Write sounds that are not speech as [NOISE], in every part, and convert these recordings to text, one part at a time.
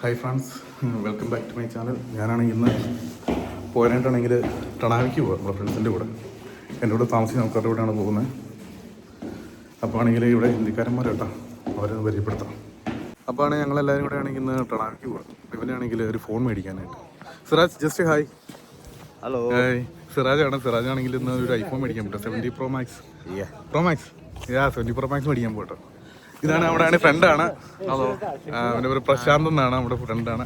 Hi friends welcome back to my channel ഞാനാണെങ്കിൽ ഇന്ന് പോരാനായിട്ടാണെങ്കിൽ ടണാവിക്ക് പോകാം നമ്മുടെ ഫ്രണ്ട്സിന്റെ കൂടെ. എന്റെ കൂടെ താമസിക്കുന്ന ആൾക്കാരുടെ കൂടെയാണ് പോകുന്നത്. അപ്പോൾ ആണെങ്കിൽ ഇവിടെ ഹിന്ദിക്കാരന്മാർ കേട്ടോ അവരെ പരിചയപ്പെടുത്താം. അപ്പോൾ ആണെങ്കിൽ ഞങ്ങളെല്ലാവരും കൂടെ ആണെങ്കിൽ ഇന്ന് ടണാവിക്ക് പോകാം ഇവനാണെങ്കിൽ ഒരു ഫോൺ മേടിക്കാനായിട്ട്. Siraj just hi hello hi Siraj ആണ് സിറാജ് ആണെങ്കിൽ ഇന്ന് ഒരു ഐഫോൺ മേടിക്കാൻ പറ്റും seventy pro max. Pro max yeah seventy pro max മേടിക്കാൻ പോട്ടോ ഇതാണ് നമ്മുടെ ആണ് ഫ്രണ്ടാണ് ഹലോ അവന്റെ ഒരു പ്രശാന്ത് എന്നാണ് നമ്മുടെ ഫ്രണ്ടാണ്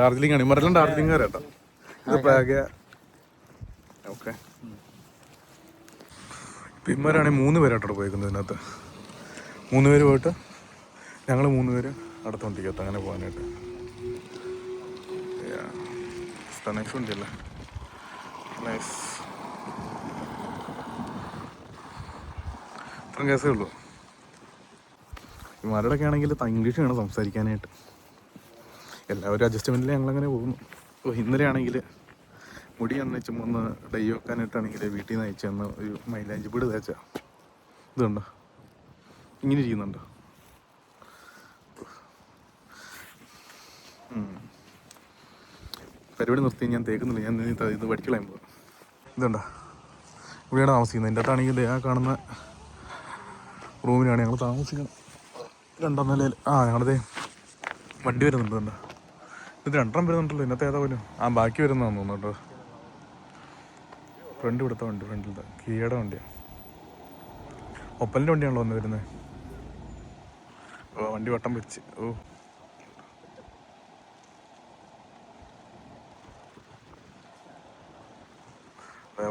ഡാർജിലിംഗ് ആണ്. ഇമരെല്ലാം ഡാർജിലിംഗ് കാരട്ടോ ഓക്കെ. ഇമ്മരാണെങ്കിൽ മൂന്ന് പേരാട്ടോ പോയിരിക്കുന്നത് ഇതിനകത്ത്. മൂന്ന് പേര് പോയിട്ട് ഞങ്ങൾ മൂന്ന് പേര് അടുത്തോണ്ടിരിക്കത്ത് അങ്ങനെ പോകാനായിട്ട്. നെക്സ്റ്റ് ഉണ്ടല്ലേ? നൈസ് ഇത്രയും കേസേ ഉള്ളൂ. ഇമാരോടൊക്കെ ആണെങ്കിൽ ഇംഗ്ലീഷ് വേണം സംസാരിക്കാനായിട്ട്. എല്ലാവരും അഡ്ജസ്റ്റ്മെന്റിൽ ഞങ്ങളങ്ങനെ പോകുന്നു. ഇന്നലെ ആണെങ്കിൽ മുടി അന്ന് ചുമ്മാ ഒന്ന് ഡൈ വെക്കാനായിട്ടാണെങ്കിൽ വീട്ടിൽ നിന്ന് അയച്ചു തന്ന ഒരു മൈലാഞ്ചി വീട് തേച്ച. ഇതുണ്ടോ? ഇങ്ങനെ ഉം. പരിപാടി നിർത്തി ഞാൻ തേക്കുന്നില്ല. ഞാൻ ഇത് പഠിക്കളയുമ്പോൾ ഇതുണ്ടോ? ഇവിടെയാണ് താമസിക്കുന്നത്. എന്റെ അടുത്താണെങ്കിൽ ആ കാണുന്ന റൂമിലാണ് ഞങ്ങൾ താമസിക്കുന്നത്. രണ്ടാം നിലയിൽ. ആ ഞങ്ങളതേ വണ്ടി വരുന്നുണ്ട് കണ്ടോ? ഇത് രണ്ടെണ്ണം വരുന്നുണ്ടല്ലോ ഇന്നത്തെ ഏതാ പോലും? ആ ബാക്കി വരുന്നതാന്ന് തോന്നുന്നു കേട്ടോ. ഫ്രണ്ട് ഇവിടുത്തെ വണ്ടി ഫ്രണ്ടിലത്തെ. കീയുടെ വണ്ടിയാണ് ഒപ്പലിന്റെ വണ്ടിയാണല്ലോ വന്ന് വരുന്നത് വണ്ടി വട്ടം വെച്ച്. ഓ.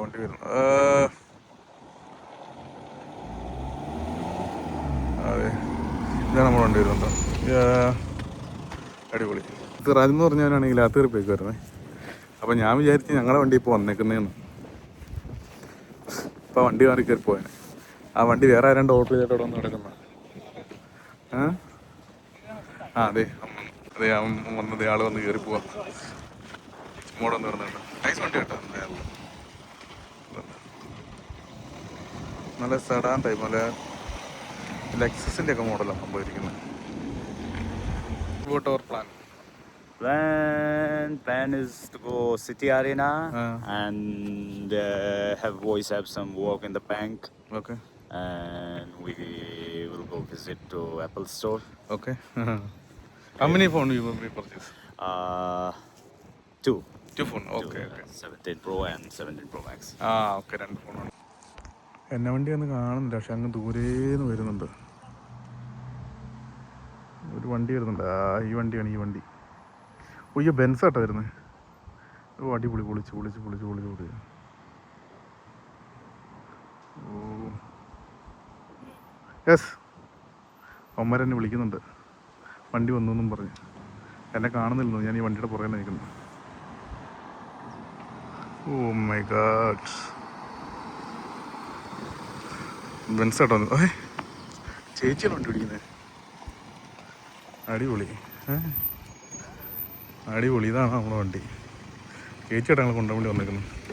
വണ്ടി വരുന്നു ആ. അതെ ഇതാണ് നമ്മുടെ വണ്ടി വരുന്നുണ്ട് അടിപൊളി. ഇത് റാജ് എന്ന് പറഞ്ഞവനാണെങ്കിൽ ആ തീർപ്പേക്ക് വരുന്നത് അപ്പം ഞാൻ വിചാരിച്ച് ഞങ്ങളുടെ വണ്ടി ഇപ്പോൾ വന്നേക്കുന്നതെന്ന് ഇപ്പം വണ്ടി മാറി കയറി പോയാൽ ആ വണ്ടി വേറെ ആരാണ്ട് ഓട്ടോ ചെയ്തിട്ട് വന്ന് കിടക്കുന്ന ആ അതെ. അതെ വന്നത് ആൾ വന്ന് കയറി പോവാ. മോടെ വന്ന് നൈസ് വണ്ടി കേട്ടോ. നല്ല സടാൻ ടൈപ്പ് നല്ല ലെക്സസിന്റെ ഒക്കെ മോഡലാണ് സംഭവിച്ചിരിക്കുന്നത് what our plan Plan plan is to go City Arena Ah. and uh, have boys have some work in the bank, okay and we will go visit to Apple Store. Okay how many phone you will be purchase Uh, two. two phone Two, okay. uh, 17 Pro and 17 Pro Max. ആ okay രണ്ട് ഫോണാണ് എന്നെ വണ്ടി ഒന്നും കാണുന്നില്ല പക്ഷെ അങ്ങ് ദൂരേന്ന് വരുന്നുണ്ട് ഒരു വണ്ടി വരുന്നുണ്ട്. ആ ഈ വണ്ടിയാണ് ഈ വണ്ടി. ഒയ്യോ ബെൻസ് ആട്ടോ വരുന്നത് ഓ അടിപൊളി പൊളിച്ച് പൊളിച്ച് പൊളിച്ച് പൊളിച്ച് പൊളിച്ച്. ഓ. യെസ് അമ്മരെന്നെ വിളിക്കുന്നുണ്ട്. വണ്ടി വന്നു എന്നും പറഞ്ഞ്. എന്നെ കാണുന്നില്ലെന്നു ഞാൻ ഈ വണ്ടിയുടെ പുറകെ നിൽക്കുന്നു. ഓ മൈ ഗാഡ് ബെൻസ് കേട്ടോ ഏ ചേച്ചിയാണ് വണ്ടി പിടിക്കുന്നത് അടിപൊളി. അടിപൊളി. ഇതാണ് നമ്മുടെ വണ്ടി. ചേച്ചി ഞങ്ങൾ കൊണ്ടുപോയി വന്നേക്കുന്നത്.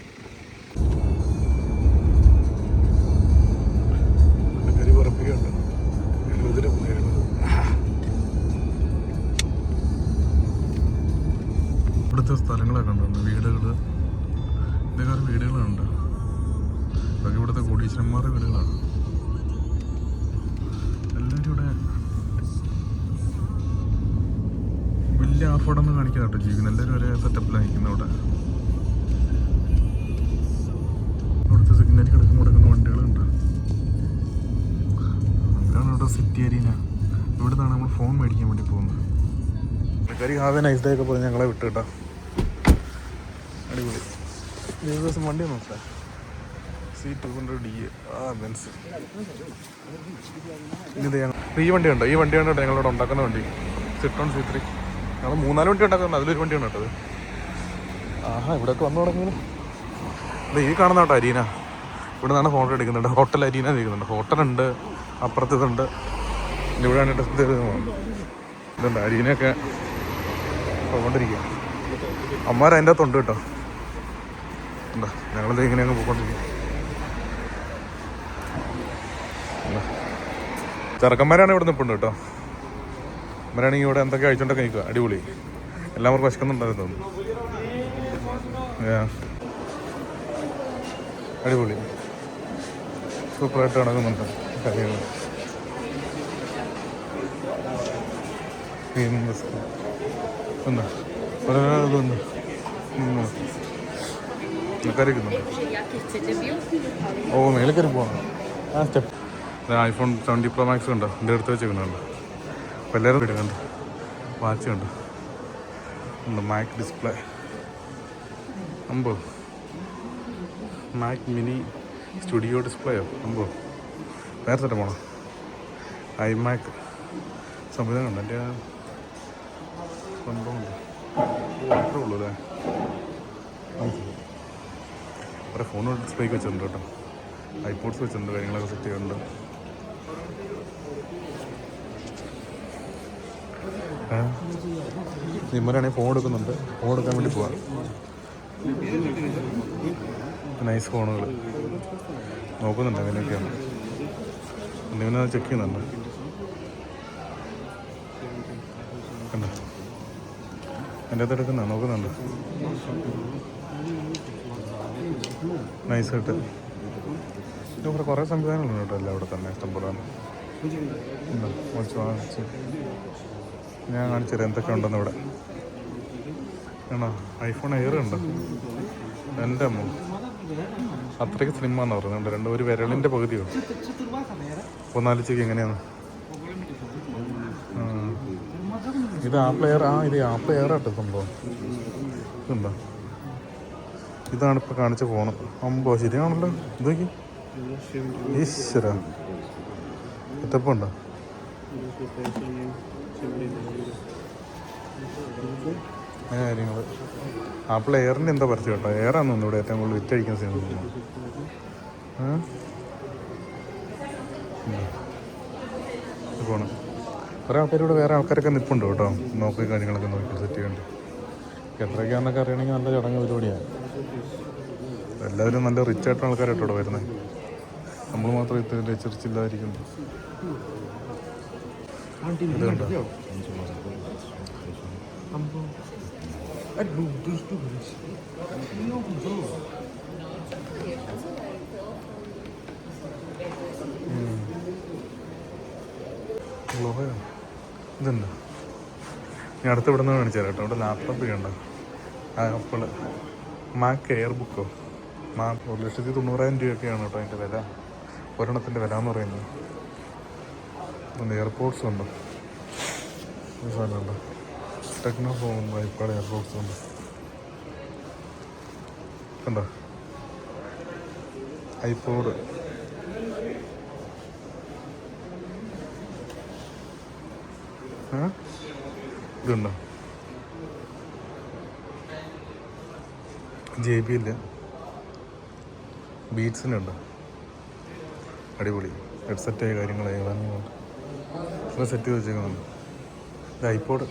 കാണിക്കാതെ കേട്ടോ ജീവിക്കുന്നത് എല്ലാവരും ഒരേ സെറ്റപ്പിലാണ് നിൽക്കുന്നത് അവിടെ. അവിടുത്തെ സിഗ്നൽ കിടക്കുമ്പോൾ കൊടുക്കുന്ന വണ്ടികളുണ്ട് അവരാണ് ഇവിടെ സിറ്റി ഏരിയ ഇവിടെ നിന്നാണ് നമ്മൾ ഫോൺ മേടിക്കാൻ വേണ്ടി പോകുന്നത്. പുള്ളിക്കാരി ഹാവ് നൈസ് ഡേ ഒക്കെ പറഞ്ഞ് ഞങ്ങളെ വിട്ടു കേട്ടോ. അടിപൊളി. ഈ ദിവസം വണ്ടി നോക്കാം. ഈ വണ്ടി ഉണ്ടോ ഈ വണ്ടിയാണ് കേട്ടോ ഞങ്ങളിവിടെ ഉണ്ടാക്കുന്ന വണ്ടി. സിട്ടോൺ സി ത്രീ ഞങ്ങൾ മൂന്നാൽ വണ്ടി ഉണ്ടാക്കുന്നത് അതിലൊരു വണ്ടിയാണ് കേട്ടത്. ആഹാ ഇവിടെയൊക്കെ വന്നു തുടങ്ങി ഇത് ഈ കാണുന്ന കേട്ടോ അരീന. ഇവിടെ നിന്നാണ് ഫോട്ടോ എടുക്കുന്നുണ്ട് ഹോട്ടൽ അരീന ഇരിക്കുന്നുണ്ട്. ഹോട്ടലുണ്ട് അപ്പുറത്ത് ഇതുണ്ട്. ഇവിടെയാണ് ഇത് ഇതുണ്ട്. അരീനയൊക്കെ പോകൊണ്ടിരിക്കുക അമ്മമാർ അതിന്റെ അകത്തുണ്ട് കേട്ടോ. എന്താ ഞങ്ങളിത് ഇങ്ങനെ അങ്ങ് പോയിക്കൊണ്ടിരിക്കുക ചെറുക്കന്മാരാണ് ഇവിടെ നിൽപ്പുണ്ട് കേട്ടോ. ഇവരാണെങ്കിൽ ഇവിടെ എന്തൊക്കെ കഴിച്ചോണ്ടൊക്കെ നിൽക്കുക അടിപൊളി. എല്ലാവർക്കും വിശക്കുന്നുണ്ടായിരുന്നു അടിപൊളി. സൂപ്പറായിട്ട് നടക്കുന്നുണ്ട് കാര്യങ്ങൾ. ഓ മേലെ കയറി പോകണം ഐഫോൺ സെവന്റി പ്രോ മാക്സ് കണ്ടോ എന്റെ അടുത്ത് വെച്ചേക്കുന്നുണ്ട് അപ്പോൾ ഇടുന്നുണ്ട് വാച്ച് കണ്ടോ? ഉണ്ട്? മാക് ഡിസ്പ്ലേ അമ്പോ? മാക് മിനി സ്റ്റുഡിയോ ഡിസ്പ്ലേയോ അമ്പോ? വേറെ നേരത്തെ പോണം? ഐമാക് സംവിധാനം ഉണ്ട് എന്റെ സംഭവമുണ്ട് ഉള്ളൂ അല്ലേ? കുറേ ഫോൺ ഡിസ്പ്ലേക്ക് വെച്ചിട്ടുണ്ട് കേട്ടോ. ഐപോഡ്സ് വെച്ചിട്ടുണ്ട് കാര്യങ്ങളൊക്കെ സെറ്റ് ചെയ്യുന്നുണ്ട് നിമ്മലാണെങ്കിൽ ഫോൺ എടുക്കുന്നുണ്ട്. ഫോൺ എടുക്കാൻ വേണ്ടി പോവാം. നൈസ് ഫോണുകൾ നോക്കുന്നുണ്ട് അങ്ങനെയൊക്കെയാണ് എന്തെങ്കിലും ചെക്ക് ചെയ്യുന്നുണ്ട്? കണ്ടോ? എന്റെ അകത്ത് എടുക്കുന്ന നോക്കുന്നുണ്ട്? നൈസായിട്ട് ഇവിടെ കുറേ സംവിധാനങ്ങളുണ്ട് കേട്ടോ എല്ലാം ഇവിടെ തന്നെ. ഇഷ്ടംപോലെ. വാച്ച് വാച്ച് ഞാൻ കാണിച്ചുതരാം എന്തൊക്കെ ഉണ്ടെന്ന് ഇവിടെ. ആണോ? ഐഫോൺ എയർ ഉണ്ട്. എന്റെ അമ്മ അത്രയ്ക്ക് സ്ലിമ്മാന്ന് പറയുന്നുണ്ട് രണ്ട് ഒരു വിരളിന്റെ പകുതിയോ ഒന്നാലിച്ചേക്ക് എങ്ങനെയാണ്. ഇത് ആപ്പിൾ എയർ ആ ഇത് ആപ്പിൾ എയർ ആട്ടോ സംഭവം. ഇതുണ്ടോ? ഇതാണ് ഇപ്പോൾ കാണിച്ച ഫോൺ അമ്പോ ശരിയാണല്ലോ. നോക്കി. ഈശ്വര. എത്തപ്പുണ്ടോ അങ്ങനെ കാര്യങ്ങൾ ആപ്പിൾ എയറിന്റെ എന്താ പരസ്യം കേട്ടോ? എയറാന്ന് ഇവിടെ ഏറ്റവും കൂടുതൽ വിറ്റഴിക്കുന്ന സിനിമ പോണ്. കുറേ ആൾക്കാർ ഇവിടെ വേറെ ആൾക്കാരൊക്കെ നിൽപ്പുണ്ട് കേട്ടോ. നോക്കി കാര്യങ്ങളൊക്കെ നോക്കി സെറ്റ് ചെയ്യേണ്ടി. എത്രയൊക്കെയാണെന്നൊക്കെ അറിയണമെങ്കിൽ നല്ല ചടങ്ങ് പരിപാടിയാണ്. എല്ലാവരും നല്ല റിച്ച് ആയിട്ടുള്ള ആൾക്കാരായിട്ടോ വരുന്നത്. നമ്മൾ മാത്രം ഇത്ര റിച്ച് ഇല്ലാതിരിക്കുന്നു ഇത് കണ്ടോ ലോഹയോ ഇതുണ്ട് ഞാൻ അടുത്ത് ഇവിടെ നിന്ന് കാണിച്ചു തരാം കേട്ടോ. ഇവിടെ ലാപ്ടോപ്പ് ഉണ്ട്? ആപ്പിൾ മാക്ക് എയർ ബുക്കോ മാ ഒരു ലക്ഷത്തി തൊണ്ണൂറായിരം രൂപയൊക്കെയാണ് കേട്ടോ അതിന്റെ വില. ഒരെണ്ണത്തിന്റെ വില എന്ന് പറയുന്നത്. ഉണ്ട് എയർപോർട്ട്സ് ഉണ്ട്. സാധനമുണ്ട്. ടെക്നോ ഫോൺ വൈപ്പാട് എയർപോർട്ട്സ് ഉണ്ട്. കണ്ടോ? ഐപോഡ് ഇതുണ്ടോ? ജെ ബി ഇല്ല. ബീറ്റ്സിനുണ്ട് അടിപൊളി. ഹെഡ്സെറ്റായ കാര്യങ്ങളായി അതൊക്കെ സെറ്റ് ചെയ്ത് വെച്ചേക്കുന്നത് ഇത് ഐപോഡ്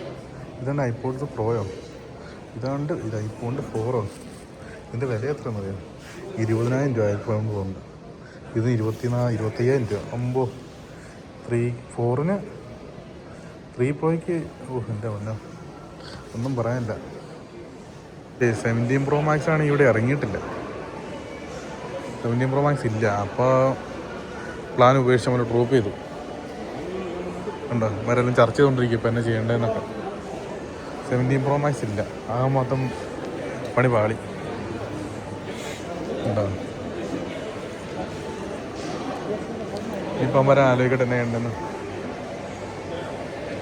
ഇതാണ് ഐപോഡ് പ്രോയോ ഇതാണ്ട് ഇത് ഐഫോണിന്റെ ഫോറോ ഇതിന്റെ വില എത്ര അറിയാം ഇരുപതിനായിരം രൂപ ഐഫോൺ പോകുന്നുണ്ട് ഇത് ഇരുപത്തിനാ ഇരുപത്തയ്യായിരം രൂപ. അമ്പോ? ത്രീ ഫോറിന് ത്രീ പ്രോയ്ക്ക് ഓ എന്റെ വന്ന ഒന്നും പറയാനില്ല. സെവന്റീൻ പ്രോ മാക്സ് ആണ് ഇവിടെ ഇറങ്ങിയിട്ടില്ല. സെവന്റീൻ പ്രോ മാക്സ് ഇല്ല. അപ്പോൾ പ്ലാൻ ഉപേക്ഷിച്ച് നമ്മൾ ഡ്രോപ്പ് ചെയ്തു. ഉണ്ടോ? ഇവരെല്ലാം ചർച്ച ചെയ്തുകൊണ്ടിരിക്കും ഇപ്പം എന്നെ ചെയ്യേണ്ടതെന്നൊക്കെ. സെവന്റീൻ പ്രോ മാക്സ് ഇല്ല. ആ മൊത്തം പണി പാളി. ഉണ്ടോ? ഇപ്പം വരെ ആലോചിക്കട്ടെ എന്നെ ഉണ്ടെന്ന്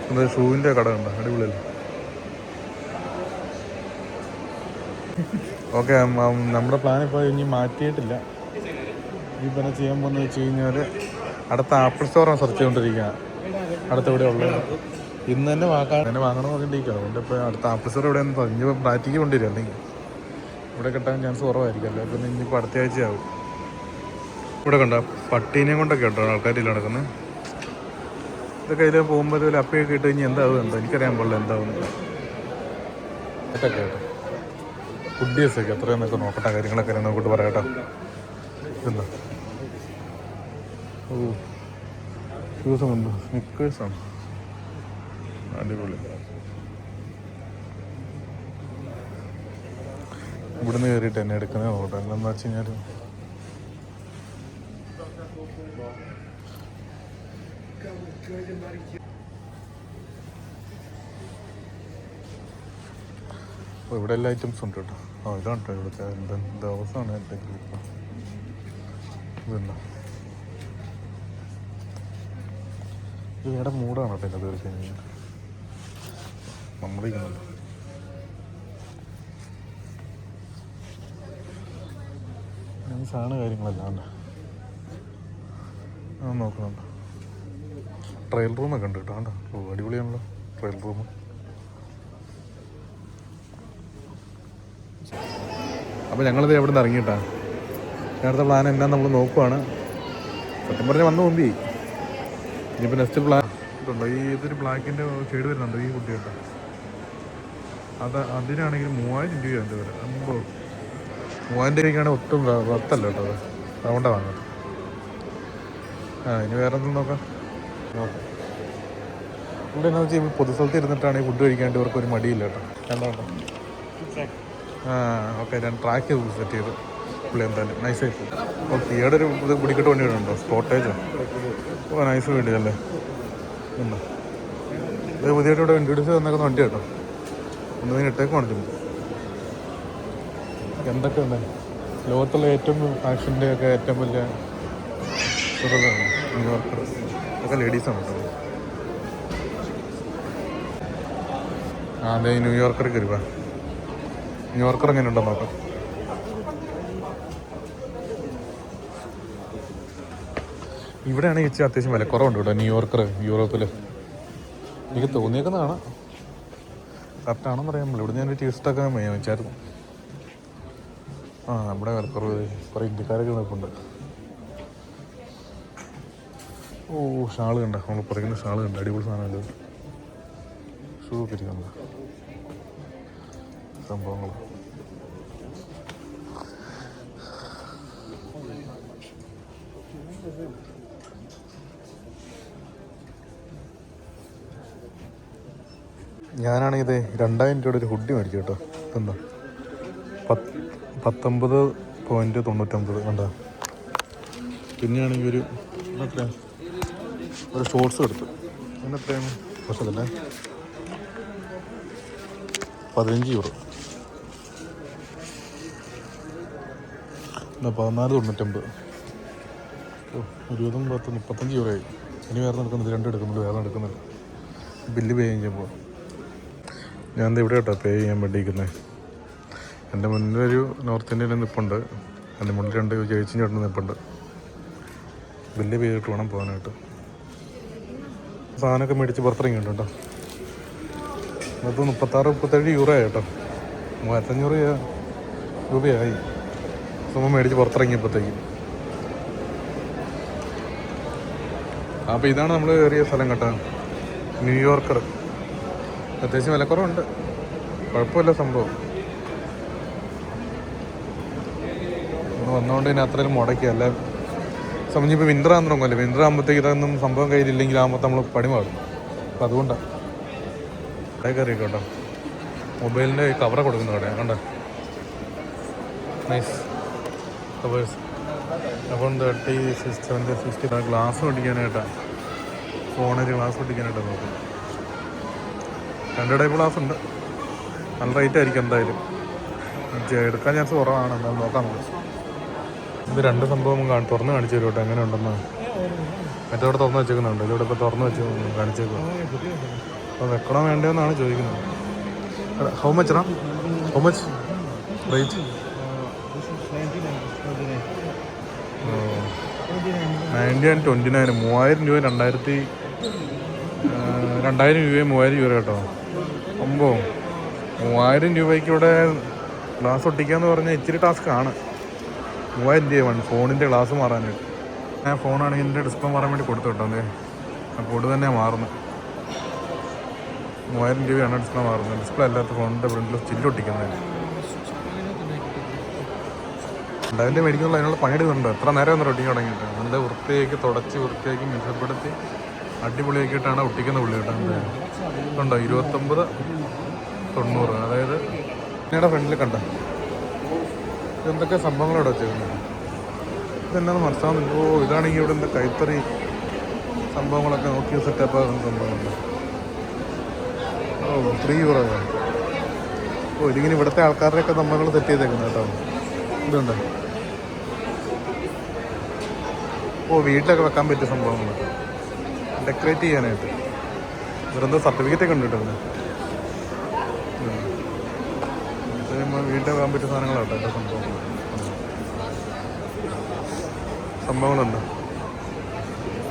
എന്താ ഷൂവിന്റെ കട ഉണ്ടോ? അടിപൊളിയല്ലേ? ഓക്കെ നമ്മുടെ പ്ലാൻ ഇപ്പോൾ ഇനി മാറ്റിയിട്ടില്ല. ഈ പറഞ്ഞ ചെയ്യാൻ പോകുന്നത് വെച്ച് കഴിഞ്ഞാൽ അടുത്ത ആപ്പിൾ സ്റ്റോറാണ് സെർച്ച് ചെയ്തുകൊണ്ടിരിക്കുക. അടുത്ത എവിടെ ഉള്ളത്. ഇന്ന് തന്നെ വാങ്ങാൻ തന്നെ വാങ്ങണം നോക്കിണ്ടിരിക്കുക അതുകൊണ്ട് ഇപ്പോൾ അടുത്ത ആപ്പിൾ സ്റ്റോർ എവിടെയെന്ന് പറഞ്ഞു. പ്രാക്റ്റിക്ക് കൊണ്ടുവരും അല്ലെങ്കിൽ ഇവിടെ കിട്ടാൻ ചാൻസ് കുറവായിരിക്കും. അല്ലേ പിന്നെ ഇനിയിപ്പോൾ അടുത്ത ആഴ്ചയാവും. ഇവിടെ കണ്ട? പട്ടീനെയും കൊണ്ടൊക്കെ ഉണ്ടോ ആൾക്കാരില്ല നടക്കുന്നത് ഇതൊക്കെ ഇതിൽ പോകുമ്പോൾ ഇതുപോലെ അപ്പയൊക്കെ ഇട്ട് കഴിഞ്ഞാൽ എന്താവും എന്തോ? എനിക്കറിയാൻ പാടില്ല എന്താവും കേട്ടോ. കേട്ടോ എത്രയും എത്രയെന്നൊക്കെ നോക്കട്ടെ കാര്യങ്ങളൊക്കെ നോക്കിയിട്ട് പറയാട്ടോ എന്താ ഓ. ഷൂസും സ്നിക്കേഴ്സാണ് അടിപൊളി. ഇവിടുന്ന് കയറിയിട്ട് എന്നെ എടുക്കുന്നേ നോക്കട്ടെ എന്താണെന്ന് വെച്ച് കഴിഞ്ഞാൽ ഇവിടെ എല്ലാ ഐറ്റംസും ഉണ്ട് കേട്ടോ. ആ ഇതാണ് കേട്ടോ ഇവിടുത്തെ എന്താ ദിവസമാണ് എന്തെങ്കിലും ഇപ്പം ഇവിടെ മൂടാണ് കേട്ടോ തീർച്ചയായും നമ്മളിരിക്കുന്നുണ്ട് ഈ സാധന കാര്യങ്ങളെല്ലാം ആ നോക്കുന്നുണ്ട് ട്രയൽ റൂമൊക്കെ ഉണ്ട് കേട്ടോ. അടിപൊളിയാണല്ലോ ട്രയൽ റൂം. അപ്പോൾ ഞങ്ങളിത് എവിടെ നിന്ന് ഇറങ്ങിയിട്ടാ? നേരത്തെ പ്ലാൻ എന്നാ നമ്മൾ നോക്കുവാണ്. സത്യം പറഞ്ഞാൽ വന്ന് മുമ്പി ഇനിയിപ്പോൾ നെക്സ്റ്റ് ബ്ലാക്ക് ഈ ഇതൊരു ബ്ലാക്കിന്റെ ഷെയ്ഡ് വരുന്നുണ്ട് ഈ കുട്ടികൾക്ക്? അത് അതിനാണെങ്കിൽ മൂവായിരം രൂപ എന്റെ വരെ അമ്പത് മൂവായിരം രൂപയ്ക്കാണ് ഒട്ടും വത്തല്ല കേട്ടോ അത്. അതുകൊണ്ടാണ് വാങ്ങുന്നത്. ആ ഇനി വേറെ എന്തെങ്കിലും നോക്കാം? നോക്കാം. ഇവിടെ എന്താ വെച്ചാൽ പൊതുസ്ഥലത്ത് ഇരുന്നിട്ടാണ് ഫുഡ് കഴിക്കാണ്ട് ഇവർക്ക് ഒരു മടിയില്ല കേട്ടോ. എന്താ ആ ഓക്കെ ഞാൻ ട്രാക്ക് സെറ്റ് ചെയ്തു. പുള്ളി എന്തായാലും നൈസായി ഓക്കെ ഈയുടെ ഒരു ഇത് പിടിക്കട്ട് വണ്ടി ഉണ്ടോ സ്പോട്ടേജോ ഓ നൈസ് വേണ്ടി അല്ലേ? ഉണ്ടോ? ഇത് പുതിയതായിട്ട് ഇവിടെ ഇൻട്രൊഡ്യൂസ് തന്നേക്കുന്ന വണ്ടി കേട്ടോ. ഒന്ന് നീ ഇട്ടേക്ക് കാണിച്ചു എന്തൊക്കെ ഉണ്ട്? ലോകത്തുള്ള ഏറ്റവും ആക്ഷന്റെ ഒക്കെ ഏറ്റവും വലിയ ചെറുതാണ് ന്യൂയോർക്കർ ഒക്കെ ലേഡീസാണ് കേട്ടോ. അതെ ന്യൂയോർക്കർ കയറി ന്യൂയോർക്കർ എങ്ങനെ ഉണ്ടോ നോക്കാം. ഇവിടെയാണെങ്കിൽ ഇച്ചിരി അത്യാവശ്യം വില കുറവുണ്ട് കേട്ടോ ന്യൂയോർക്കർ യൂറോപ്പിൽ എനിക്ക് തോന്നിയേക്കുന്നതാണ് കറക്റ്റാണെന്ന് പറയാൻ പറ്റില്ല ഇവിടെ ഞാനൊരു ടീസ്റ്റൊക്കെ മേടിച്ചായിരുന്നു ആ നമ്മുടെ വിലക്കുറവ് കുറേ ഇന്ത്യക്കാരൊക്കെ നിൽപ്പുണ്ട് ഓ ഷാൾ കണ്ട. നമ്മൾ പറയുന്ന ഷാൾ കണ്ട. അടിപൊളി സാധനമല്ലോ ഷൂ ഒക്കെ ഇരിക്കുന്നത് സംഭവങ്ങൾ. ഞാനാണെങ്കിൽ ഇത് രണ്ടായിരം രൂപയുടെ ഒരു ഹുഡി മേടിച്ചു കേട്ടോ. എന്താ പത്ത് പത്തൊമ്പത് പോയിന്റ് തൊണ്ണൂറ്റൊമ്പത് കണ്ട? പിന്നെയാണെങ്കിൽ ഒരു ഒരു ഷോർട്സ് എടുത്തു. എത്രയാണ് പക്ഷേ പതിനഞ്ച് യൂറോ എന്നാ പതിനാല് തൊണ്ണൂറ്റൊമ്പത്. ഓ ഇരുപതും പത്ത് മുപ്പത്തഞ്ച് യൂറോ ആയി. ഇനി വേറെ നടക്കുന്നില്ല. രണ്ടും എടുക്കുന്നുണ്ട് വേറെ നടക്കുന്നില്ല. ബില്ല് പേ ചെയ്യുമ്പോൾ ഞാൻ ഇവിടെ കേട്ടോ പേ ചെയ്യാൻ വേണ്ടിയിരിക്കുന്നത് എന്റെ മുന്നിലൊരു നോർത്ത് ഇന്ത്യയിൽ നിൽപ്പുണ്ട് എന്റെ മുന്നിൽ രണ്ട് ചേച്ചിയും ചേട്ടൻ നിൽപ്പുണ്ട് പേ ചെയ്തിട്ട് വേണം പോകാനായിട്ട്. സാധനമൊക്കെ മേടിച്ച് പുറത്തിറങ്ങിയിട്ടുണ്ട് കേട്ടോ. അത് മുപ്പത്താറ് മുപ്പത്തേഴ് യൂറോ ആയി കേട്ടോ. മൂവായിരത്തഞ്ഞൂറ് രൂപയായി. സുമ മേടിച്ച് പുറത്തിറങ്ങിയപ്പോഴത്തേക്കും. അപ്പോൾ ഇതാണ് നമ്മൾ കയറിയ സ്ഥലം കേട്ടോ. ന്യൂയോർക്കർ. അത്യാവശ്യം വിലക്കുറവുണ്ട്. കുഴപ്പമില്ല സംഭവം. ഒന്ന് വന്നുകൊണ്ട് ഇനി അത്രയും മുടക്കി. അല്ല സംബന്ധിച്ച് ഇപ്പോൾ വിന്റർ ആകുന്ന തുടങ്ങുമല്ലേ വിന്റർ ആകുമ്പോഴത്തേക്ക് ഇതൊന്നും സംഭവം കയ്യിലില്ലെങ്കിൽ ആകുമ്പോൾ നമ്മൾ പണി മാറും. അപ്പം അതുകൊണ്ടാണ് കടയിൽ കയറി കേട്ടോ മൊബൈലിന്റെ കവറ കൊടുക്കുന്ന കടയാ കണ്ട? നൈസ് കവേഴ്സ് അപ്പം തേർട്ടി സിക്സ് സെവന്റെ സിക്സ്റ്റി ഗ്ലാസ് പൊട്ടിക്കാനായിട്ടാണ് ഫോണിൽ ഗ്ലാസ് പൊട്ടിക്കാനായിട്ടാണ് നോക്കും രണ്ട് ടൈപ്പ് ഗ്ലാസ് ഉണ്ട് നല്ല റേറ്റ് ആയിരിക്കും എന്തായാലും. എടുക്കാൻ ചാൻസ് കുറവാണ്. എന്തായാലും നോക്കാം നമുക്ക്. ഇത് രണ്ട് സംഭവം കാണി തുറന്ന് കാണിച്ചു തരും കേട്ടോ എങ്ങനെ ഉണ്ടെന്ന് മറ്റവിടെ തുറന്ന് വെച്ചേക്കുന്നുണ്ട്. ഇതിവിടെ ഇപ്പോൾ തുറന്ന് വെച്ച് കാണിച്ചേക്കും അപ്പോൾ വെക്കണോ വേണ്ടതെന്നാണ് ചോദിക്കുന്നത്. How much how much rate ninety and twenty nine മൂവായിരം രൂപ രണ്ടായിരത്തി രണ്ടായിരം രൂപയും മൂവായിരം രൂപ കേട്ടോ. ഒമ്പോ മൂവായിരം രൂപയ്ക്ക് ഇവിടെ ഗ്ലാസ് ഒട്ടിക്കാന്ന് പറഞ്ഞാൽ ഇച്ചിരി ടാസ്ക് ആണ്. മൂവായിരം രൂപ വേണം ഫോണിന്റെ ഗ്ലാസ് മാറാനായിട്ട്. ഞാൻ ഫോണാണെങ്കിൽ എന്റെ ഡിസ്പ്ലേ മാറാൻ വേണ്ടി കൊടുത്തു കേട്ടോ അതെ അപ്പോൾ തന്നെ മാറുന്നത്. മൂവായിരം രൂപയാണ് ഡിസ്പ്ലേ മാറുന്നത്. ഡിസ്പ്ലേ അല്ലാത്ത ഫോണിന്റെ ഫ്രണ്ടിൽ ചില്ല് ഒട്ടിക്കുന്നത്. രണ്ടായിരം മേടിക്കുന്നുള്ള അതിനുള്ള പണിയെടുക്കുന്നുണ്ട്? എത്ര നേരം ഒന്ന് റൊട്ടിങ് തുടങ്ങിയിട്ട്? നല്ല വൃത്തിയാക്കി തുടച്ച് വൃത്തിയാക്കി മിച്ചപ്പെടുത്തി അടിപൊളിയാക്കിയിട്ടാണ് ഒട്ടിക്കുന്ന പുള്ളി കേട്ടോ. ഉണ്ടോ ഇരുപത്തൊമ്പത് തൊണ്ണൂറ്. അതായത് പിന്നീട് ഫ്രണ്ടിൽ കണ്ട? എന്തൊക്കെ സംഭവങ്ങളോട് വെച്ചേക്കുന്നത്? ഇതെന്നാന്ന് മനസ്സിലാവുന്നില്ല. ഓ ഇതാണെങ്കിൽ ഇവിടെ എന്താ കൈത്തറി സംഭവങ്ങളൊക്കെ നോക്കി സെറ്റപ്പ് ആകുന്ന സംഭവങ്ങളുണ്ട് ഓ ത്രീ യൂറോ ഓ ഇതിങ്ങനെ ഇവിടുത്തെ ആൾക്കാരുടെയൊക്കെ സംഭവങ്ങൾ സെറ്റ് ചെയ്തേക്കുന്നത് കേട്ടോ. ഇതുണ്ട്? ഓ വീട്ടിലൊക്കെ വെക്കാൻ പറ്റിയ സംഭവങ്ങൾ ഡെക്കറേറ്റ് ചെയ്യാനായിട്ട്. ഇവരെന്തോ സർട്ടിഫിക്കറ്റ് ഒക്കെ ഉണ്ട് കേട്ടോ വീട്ടിൽ പോകാൻ പറ്റിയ സാധനങ്ങളാട്ടോ എന്റെ സംഭവം സംഭവങ്ങളുണ്ട്?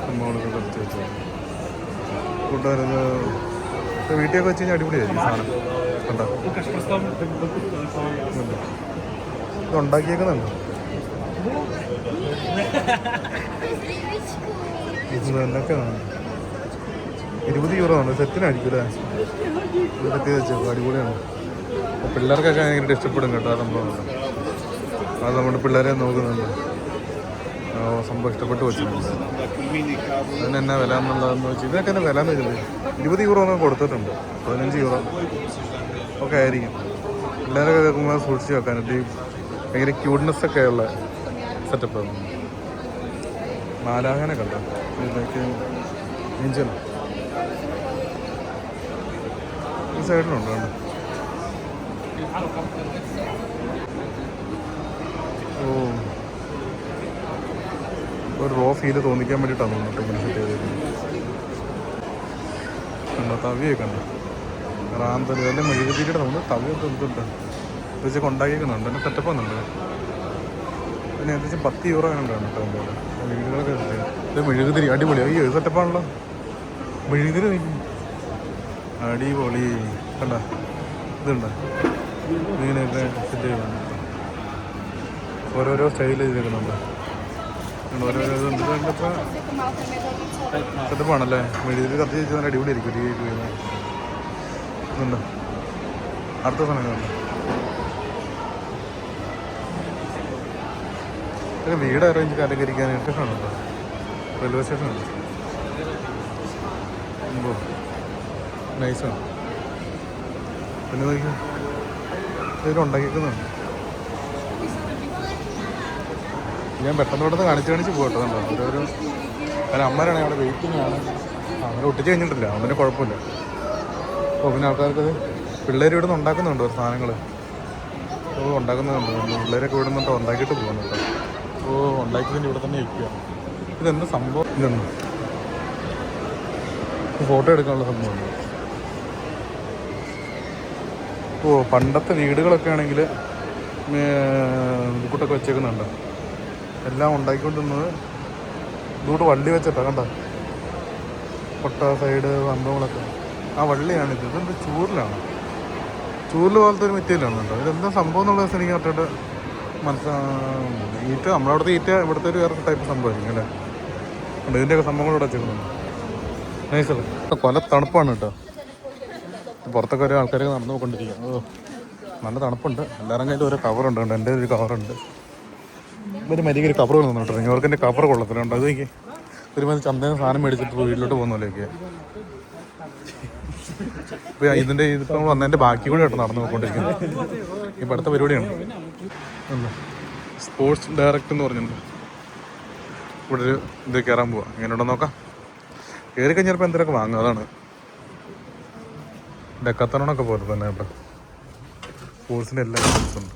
സംഭവങ്ങളൊക്കെ കത്തിച്ച് വെച്ചു കൂട്ടുകാരത് വീട്ടിലൊക്കെ വെച്ച് കഴിഞ്ഞാൽ അടിപൊളിയായിരിക്കും സാധനം. കണ്ടോ? ഇതുണ്ട്. ഇത് ഉണ്ടാക്കിയേക്കുന്നുണ്ടോ? ഇത് എന്തൊക്കെ ഇരുപത് യൂറോ ആണ് സെറ്റിനായിരിക്കും അടിപൊളിയാണ്. അപ്പോൾ പിള്ളേർക്കൊക്കെ ഭയങ്കര ഇഷ്ടപ്പെടും കേട്ടോ ആ സംഭവം. അത് നമ്മുടെ പിള്ളേരെ നോക്കുന്നുണ്ട്. സംഭവം ഇഷ്ടപ്പെട്ട് വെച്ചിട്ടുണ്ട്. അതിന് എന്നാ വില എന്നുള്ളതെന്ന് വെച്ചാൽ ഇതൊക്കെ എന്നെ വില എന്ന് വെച്ചില്ലേ ഇരുപത് യൂറോ ഒന്നും കൊടുത്തിട്ടുണ്ട്. പതിനഞ്ച് യൂറോ. ഒക്കെ ആയിരിക്കും. പിള്ളേരൊക്കെ കേൾക്കുമ്പോൾ സൂക്ഷിച്ച് വെക്കാനായിട്ട് ഈ ഭയങ്കര ക്യൂട്ട്നെസ് ഒക്കെ ഉള്ള സെറ്റപ്പ് മാലാഹനെ കണ്ടോ? ഇതൊക്കെ ഏഞ്ചൽ ഈ സൈഡിലുണ്ട് ഓ. ഒരു റോ ഫീൽ തോന്നിക്കാൻ വേണ്ടിയിട്ടാണ് തോന്നുന്നു ഇങ്ങനെ സെറ്റ് ചെയ്തേക്കുന്നത്. കണ്ടോ തവിയൊക്കെ ഉണ്ട് റാന്തൽ അല്ലെ മെഴുകുതിരിയുടെ നമ്മൾ തവിയൊക്കെ എന്തുണ്ട് ഇതൊക്കെ ഉണ്ടാക്കിയേക്കുന്നുണ്ട്. എന്നെ സെറ്റപ്പ് വന്നുണ്ട് പിന്നെ ഏകദേശം പത്ത് യൂറോ ആണ് കേട്ടോ എന്റെ അവിടെ വീടുകളൊക്കെ മെഴുകുതിരി അടിപൊളി. അയ്യോ സെറ്റപ്പാണല്ലോ മെഴുകുതിരി അടിപൊളി കണ്ട? ഇതുണ്ട്? ഇങ്ങനെയൊക്കെ സെറ്റ് ചെയ്യുന്നുണ്ട് ഓരോരോ സ്റ്റൈൽ ചെയ്തിരിക്കുന്നുണ്ട് ണല്ലേ ഇതുണ്ട് മെഴുകുതിരി കത്തി വെച്ച് നല്ല അടിപൊളിയായിരിക്കും. ഒരു വീട് ഇതുണ്ട്? അടുത്ത സമയങ്ങളുണ്ട് വീട് അറേഞ്ച് അലങ്കരിക്കാനായിട്ട് കാണുന്നുണ്ടോ റെയിൽവേ സ്റ്റേഷൻ ഉണ്ട്. നൈസാണ്. പിന്നെ നോക്കി ഞാൻ പെട്ടെന്ന് പെട്ടെന്ന് കാണിച്ച് കാണിച്ച് പോകട്ടോ കണ്ടോ? ഓരോരോ കാരണം അവിടെ വെയിറ്റിംഗ് ആണ്. അങ്ങനെ ഒട്ടിച്ച് കഴിഞ്ഞിട്ടില്ല. അവന് കുഴപ്പമില്ല. അപ്പോൾ പിന്നെ ആൾക്കാർക്ക് പിള്ളേർ ഇവിടെ നിന്ന് ഉണ്ടാക്കുന്നുണ്ട് സാധനങ്ങൾ ഓ ഉണ്ടാക്കുന്നുണ്ട്. പിള്ളേരൊക്കെ ഇവിടെ നിന്നിട്ട് ഉണ്ടാക്കിയിട്ട് പോകുന്നുണ്ട്. ഓ ഉണ്ടാക്കിയതിന്റെ ഇവിടെ തന്നെ ഇരിക്കുക. ഇതെന്ത് സംഭവം? ഇതെന്ന് ഫോട്ടോ എടുക്കാനുള്ള സംഭവമാണ് ഓ പണ്ടത്തെ വീടുകളൊക്കെ ആണെങ്കിൽ ഇതുകൂട്ടൊക്കെ വെച്ചേക്കുന്നുണ്ട്. എല്ലാം ഉണ്ടാക്കിക്കൊണ്ടിരുന്നത് ഇതുകൂട്ട് വള്ളി വെച്ചിട്ടാ കണ്ട? പൊട്ട സൈഡ് സംഭവങ്ങളൊക്കെ ആ വള്ളിയാണിത്. ഇതെന്ത് ചൂരിലാണ്? ചൂരിൽ പോലത്തെ ഒരു മെറ്റീരിയലാണ് കേട്ടോ ഇതെന്താ സംഭവം എന്നുള്ള ദിവസം എനിക്ക് കറക്റ്റായിട്ട് മനസ്സിലാ ഈറ്റ നമ്മളവിടുത്തെ ഈറ്റ ഇവിടുത്തെ ഒരു വേറെ ടൈപ്പ് സംഭവമായിരിക്കും അല്ലേ? ഇതിന്റെയൊക്കെ സംഭവങ്ങളോട് വെച്ചേക്കുന്നുണ്ട്. നൈസല്ലേ കൊല തണുപ്പാണ് കേട്ടോ. പുറത്തൊക്കെ ഓരോ ആൾക്കാരൊക്കെ നടന്നു പോയിക്കൊണ്ടിരിക്കുക. നല്ല തണുപ്പുണ്ട്. എല്ലാവരും കയ്യിൽ ഓരോ കവറുണ്ട് എന്റെ ഒരു കവറുണ്ട് ഒരു മരിക്ക് ഒരു കവർ കൊണ്ടു കേട്ടോ. ഇവർക്കെന്റെ കവർ കൊള്ളത്തിലുണ്ട് അത് എനിക്ക് മതി ചന്തയിൽ സാധനം മേടിച്ചിട്ട് വീട്ടിലോട്ട് പോകുന്ന പോലെയൊക്കെ. ഇതിന്റെ ഇതിപ്പോൾ വന്നതിന്റെ ബാക്കി കൂടെ ആയിട്ട് നടന്നു പോയിക്കൊണ്ടിരിക്കുന്നത്. ഈ അടുത്ത പരിപാടിയാണ് സ്പോർട്സ് ഡയറക്റ്റ് എന്ന് പറഞ്ഞിട്ടുണ്ട്. ഇവിടെ ഒരു ഇത് കയറാൻ പോവാം. എങ്ങനെയുണ്ടോ നോക്കാം. കയറി കഴിഞ്ഞപ്പോൾ എന്തെങ്കിലുമൊക്കെ വാങ്ങുക അതാണ്. ഡെക്കത്തണൊക്കെ പോലെ തന്നെ കേട്ടോ. സ്പോർട്സിന്റെ എല്ലാ ഐറ്റംസും ഉണ്ട്.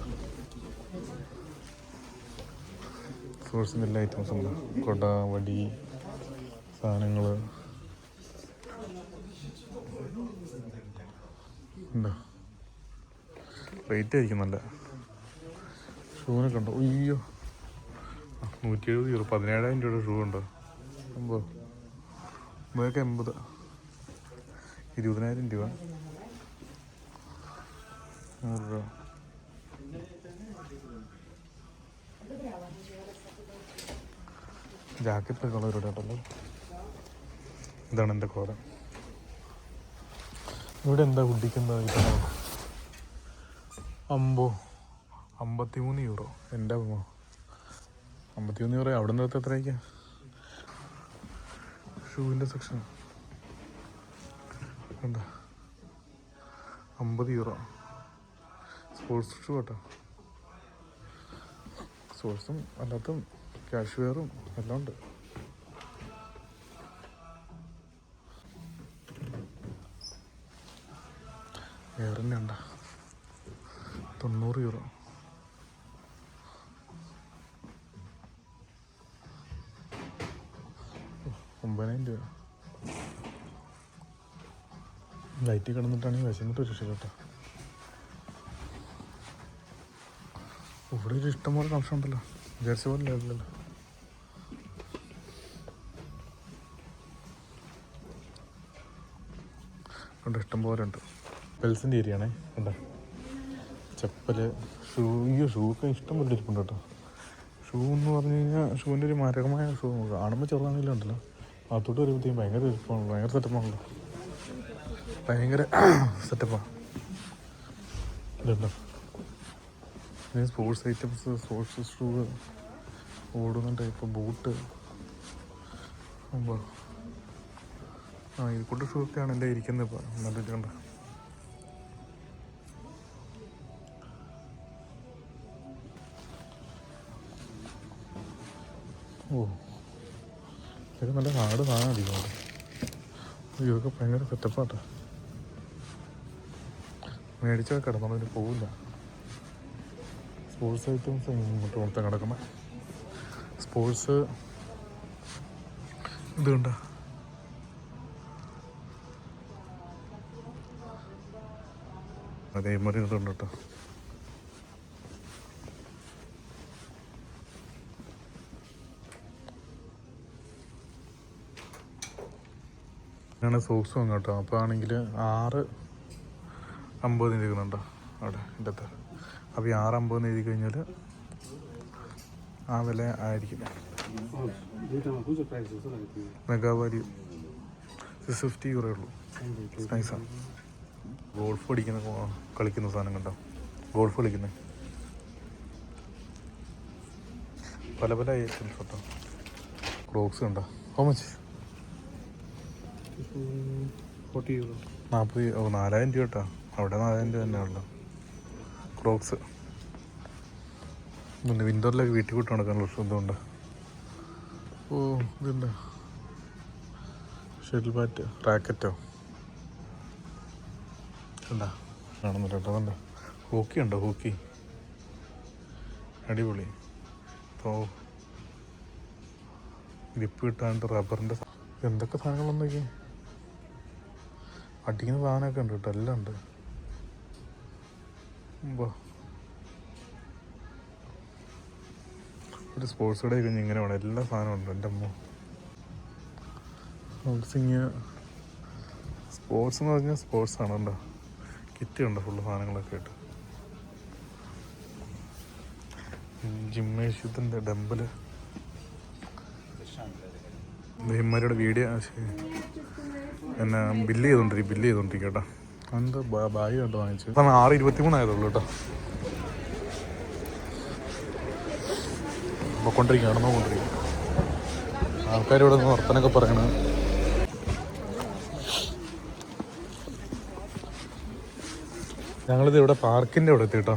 സ്പോർട്സിന്റെ എല്ലാ ഐറ്റംസും ഉണ്ട്. കൊട വടി സാധനങ്ങൾ ഉണ്ടോ? റേറ്റ് ആയിരിക്കും നല്ല. ഷൂവിനൊക്കെ ഉണ്ടോ അയ്യോ. നൂറ്റി എഴുപത് യൂറോ പതിനേഴായിരം രൂപയുടെ ഷൂ ഉണ്ടോ? അമ്പത്? ഇതൊക്കെ എൺപത്. ഇരുപതിനായിരം രൂപ. നൂറ് രൂപ ജാക്കറ്റ് കളർ ഇടാട്ടല്ലോ ഇതാണ് എന്റെ കോലം ഇവിടെ എന്താ കുടിക്കുന്നത് ഇപ്പം അമ്പോ. അമ്പത്തിമൂന്ന് യൂറോ. എന്റെ അമ്പത്തിമൂന്ന് യൂറോ അവിടെ നിന്ന് എത്രയ്ക്കാ? ഷൂവിന്റെ സെക്ഷൻ. എന്താ? അമ്പത് യൂറോ. സ്പോർട്സ് ഷൂ കേട്ടോ. സ്പോർട്സും അല്ലാത്തും ക്യാഷ് വെയറും എല്ലാം ഉണ്ട്. എയറിന്റെ ഉണ്ട? തൊണ്ണൂറ് യൂറോ. ഒമ്പതിനായിരം രൂപ. ലൈറ്റിൽ കിടന്നിട്ടാണെങ്കിൽ വിശന്നിട്ട് ഒരു കേട്ടോ. ഇവിടെ ഒരു ഇഷ്ടംപോലെ കളക്ഷൻ ഉണ്ടല്ലോ. വിചാരിച്ച പോലെ ഇല്ലല്ലോ ഉണ്ട്. പെൽസിന്റെ ഏരിയ ആണേ കണ്ട? ചെപ്പൽ ഷൂ ഈ ഷൂ ഒക്കെ ഇഷ്ടം പോലെ ഇരിപ്പുണ്ട് കേട്ടോ. ഷൂ എന്ന് പറഞ്ഞു കഴിഞ്ഞാൽ ഷൂവിന്റെ ഒരു മാരകമായ ഷൂ കാണുമ്പോൾ ചെറുതാണെങ്കിലും ഉണ്ടല്ലോ. അകത്തോട്ട് വരുമ്പോഴത്തേക്കും ഭയങ്കര ഇരിപ്പാണ് ഭയങ്കര സെറ്റപ്പാണല്ലോ ഭയങ്കര സെറ്റപ്പാണ് ഇതുണ്ടോ? പിന്നെ സ്പോർട്സ് ഐറ്റംസ് സ്പോർട്സ് ഷൂ ഓടുന്ന ടൈപ്പ് ബൂട്ട് ആ ഇത് കൊണ്ട് ഷൂ ഒക്കെയാണ് എന്റെ ഇരിക്കുന്നത് ഇപ്പോൾ നല്ല ഓ. നല്ല നാട് സാധനം അധികം ഇതൊക്കെ ഭയങ്കര സെറ്റപ്പാട്ടാ മേടിച്ചാൽ കിടന്നോളൂ പോവില്ല. സ്പോർട്സ് ഐറ്റംസ് ഇങ്ങോട്ട് മൊത്തം കിടക്കുന്നത് സ്പോർട്സ് ഇത് കണ്ട. അതേമാതിരി ഇതുണ്ട് കേട്ടോ. അങ്ങനെ സോക്സ് കേട്ടോ. അപ്പോൾ ആണെങ്കിൽ ആറ് അമ്പതിന്റെ എഴുതുന്നുണ്ടോ അവിടെ എന്റെ അകത്ത് അപ്പോൾ ഈ ആറ് അമ്പത് എഴുതി കഴിഞ്ഞാൽ ആ വില ആയിരിക്കും മെഗാ വാല്യൂ സിക്സ് ഫിഫ്റ്റി യൂറേ ഉള്ളൂ. നൈസാണ് ഗോൾഫ് അടിക്കുന്ന കളിക്കുന്ന സാധനം കണ്ടോ? ഗോൾഫ് കളിക്കുന്നത് പല പല ഐറ്റംസ് കേട്ടോ. ക്രോക്സ് കണ്ടോ? ഹോ മച്ച് നാൽപ്പത് ഓ നാലായിരം രൂപ കേട്ടോ. അവിടെ നാലായിരം രൂപ തന്നെ ഉള്ളു. ക്രോക്സ് ഇതുണ്ട് വിൻഡോറിലേക്ക് വീട്ടിൽ കൂട്ടി നടക്കാനുള്ള ഇതുണ്ട്. ഓ ഇതുണ്ട്. ഷട്ടിൽ ബാറ്റ് റാക്കറ്റോ എന്താ കാണുന്നില്ല കേട്ടോ ഹോക്കി ഉണ്ടോ ഹോക്കി? അടിപൊളി. ഓ ഗ്രിപ്പ് കിട്ടാണ്ട് റബ്ബറിന്റെ എന്തൊക്കെ സാധനങ്ങളൊന്നൊക്കെ അടിക്കുന്ന സാധനമൊക്കെ ഉണ്ട് കേട്ടോ എല്ലാം ഉണ്ട്. ഒരു സ്പോർട്സ് കടയിൽ കഴിഞ്ഞ് ഇങ്ങനെ വേണം. എല്ലാ സാധനവും ഉണ്ട്. എന്റെ അമ്മ. ഹൗസിങ് സ്പോർട്സ് എന്ന് പറഞ്ഞാൽ സ്പോർട്സ് ആണ് കേട്ടോ. കിറ്റ് ഉണ്ട് ഫുള്ള് സാധനങ്ങളൊക്കെ ആയിട്ട്. ജിമ്മേഷ്യത്തിന്റെ ഡമ്പൽ ഹിമ്മരുടെ വീഡിയോ പിന്നെ ബില്ല് ചെയ്തോണ്ടിരിക്കും ബില്ല് ചെയ്തോണ്ടിരിക്കും കേട്ടോ. എന്താ ബാഗ് കണ്ട് വാങ്ങിച്ചു. അതാണ് ആറ് ഇരുപത്തി മൂന്നായതുള്ളൂ കേട്ടോ. പൊക്കൊണ്ടിരിക്കും നടന്നുകൊണ്ടിരിക്കും ആൾക്കാരിവിടെ നിന്ന് വർത്തനൊക്കെ പറയണ. ഞങ്ങളിത് ഇവിടെ പാർക്കിന്റെ ഇവിടെ എത്തി കേട്ടോ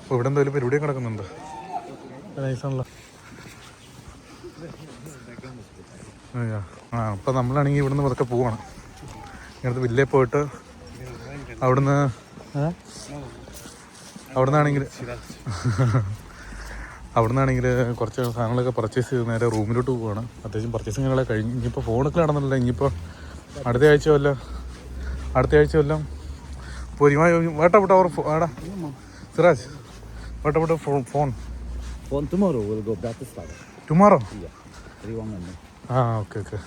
അപ്പോൾ ഇവിടെ എന്തായാലും പരിപാടിയും കിടക്കുന്നുണ്ട് നൈസാണല്ലോ. ആ അപ്പം നമ്മളാണെങ്കിൽ ഇവിടുന്ന് പതുക്കെ പോവാണ്. ഇങ്ങനത്തെ വില്ലേ പോയിട്ട് അവിടുന്ന് അവിടുന്നാണെങ്കിൽ അവിടുന്നാണെങ്കിൽ കുറച്ച് സാധനങ്ങളൊക്കെ പർച്ചേസ് ചെയ്ത് നേരെ റൂമിലോട്ട് പോവാണ്. അത്യാവശ്യം പർച്ചേസിങ്ങുകളെ കഴിഞ്ഞ് ഇനിയിപ്പോൾ ഫോണൊക്കെ നടന്നില്ല ഇനിയിപ്പോൾ അടുത്ത ആഴ്ച വല്ല അടുത്ത ആഴ്ച വല്ലം പൊരിമായി? വേട്ടപ്പെട്ട അവർ ആടാ. സിറാജ് വേട്ടപ്പെട്ട ഫോൺ ഫോൺ Bratislava. ടുമാറോ ആ ഓക്കെ ഓക്കെ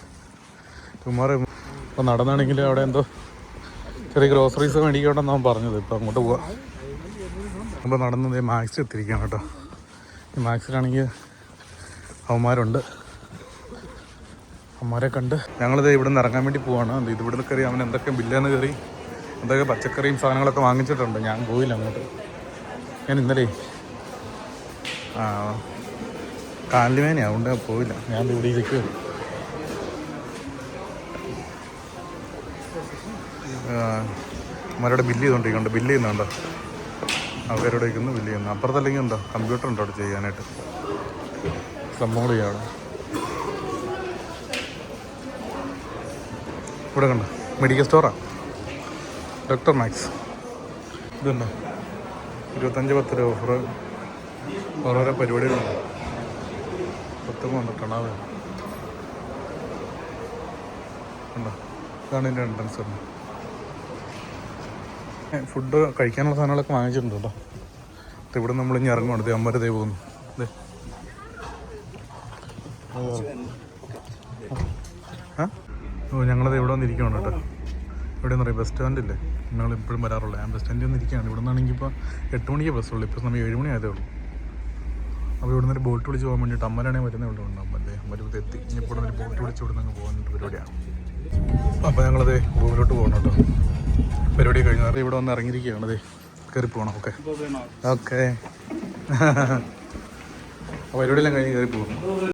ടുമാറോ ഇപ്പോൾ നടന്നാണെങ്കിൽ അവിടെ എന്തോ ചെറിയ ഗ്രോസറീസ് മേടിക്കണമെന്ന് അവൻ പറഞ്ഞത്. ഇപ്പം അങ്ങോട്ട് പോവാം. നമ്മൾ നടന്നത് മാക്സ് എത്തിയിരിക്കുകയാണ് കേട്ടോ. ഈ മാക്സിലാണെങ്കിൽ അവന്മാരുണ്ട്. അവന്മാരെ കണ്ട് ഞങ്ങളിത് ഇവിടെ നിന്ന് ഇറങ്ങാൻ വേണ്ടി പോവാണ്. ഇത് ഇവിടുന്ന് കയറി അവൻ എന്തൊക്കെ ബില്ലെന്ന് കയറി എന്തൊക്കെ പച്ചക്കറിയും സാധനങ്ങളൊക്കെ വാങ്ങിച്ചിട്ടുണ്ട്. ഞാൻ പോയില്ല അങ്ങോട്ട്. ഞാൻ ഇന്നലെ ആ കാലിവേനയാണ് അതുകൊണ്ട് പോയില്ല. ഞാൻ ഇവിടെ ഇരിക്കുക അവരുടെ ബില്ല് ചെയ്തുകൊണ്ടിരിക്കുന്നുണ്ട് ബില്ല് ചെയ്യുന്നുണ്ടോ ആൾക്കാരോട് ഇരിക്കുന്നു ബില്ല് ചെയ്യുന്നു. അപ്പുറത്തല്ലെങ്കിൽ ഉണ്ടോ കമ്പ്യൂട്ടർ ഉണ്ടോ അവിടെ ചെയ്യാനായിട്ട്. സംഭവങ്ങൾ ചെയ്യാണ് ഇവിടെ കണ്ട? മെഡിക്കൽ സ്റ്റോറാ ഡോക്ടർ മാക്സ് ഇതുണ്ടോ? ഇരുപത്തഞ്ച് പത്ത് രൂപ ഓഫർ ഓരോരോ പരിപാടികളുണ്ട്. പത്ത് അത്. ഉണ്ടോ ഇതാണ് എന്റെ എൻട്രൻസ് വരുന്നത്. ഫുഡ് കഴിക്കാനുള്ള സാധനങ്ങളൊക്കെ വാങ്ങിച്ചിട്ടുണ്ട് കേട്ടോ. ഇവിടെ നമ്മൾ ഇനി ഇറങ്ങുവാണ്. ദേ അമ്മ ദേ. ഓ ഞങ്ങളത് ഇവിടെ വന്നിരിക്കുകയാണ് കേട്ടോ. ഇവിടെ എന്ന് പറയുക ബസ് സ്റ്റാൻഡില്ലേ ഞങ്ങൾ ഇപ്പോഴും വരാറുള്ളത് ഞാൻ ബസ് സ്റ്റാൻഡിൽ വന്നിരിക്കുകയാണ്. ഇവിടെ നിന്നാണെങ്കിൽ ഇപ്പോൾ എട്ട് മണിക്ക് ബസ്സുള്ളൂ ഇപ്പോൾ സമയം ഏഴ് മണി ആയതേ ഉള്ളൂ. അപ്പോൾ ഇവിടെ നിന്ന് ബോട്ട് വിളിച്ച് പോകാൻ വേണ്ടിയിട്ട് അമ്മരാണെങ്കിൽ വരുന്നേ ഇവിടെ ഉണ്ടാവും അല്ലേ അമ്മ ഇത് എത്തി. ഇനി ഇപ്പോൾ ഒരു ബോട്ട് വിളിച്ച് ഇവിടെ നിന്ന് പോകാനുള്ള പരിപാടിയാണ് അപ്പോൾ ഞങ്ങളത് ഗൂഗിളിലോട്ട് പോകണം കേട്ടോ. പരിപാടി കഴിഞ്ഞാൽ ഇവിടെ വന്ന് ഇറങ്ങിയിരിക്കുകയാണ്. അതെ കയറി പോകണം ഓക്കെ. ഓക്കെ. [LAUGHS] പരിപാടിയെല്ലാം കഴിഞ്ഞ് കയറി പോകും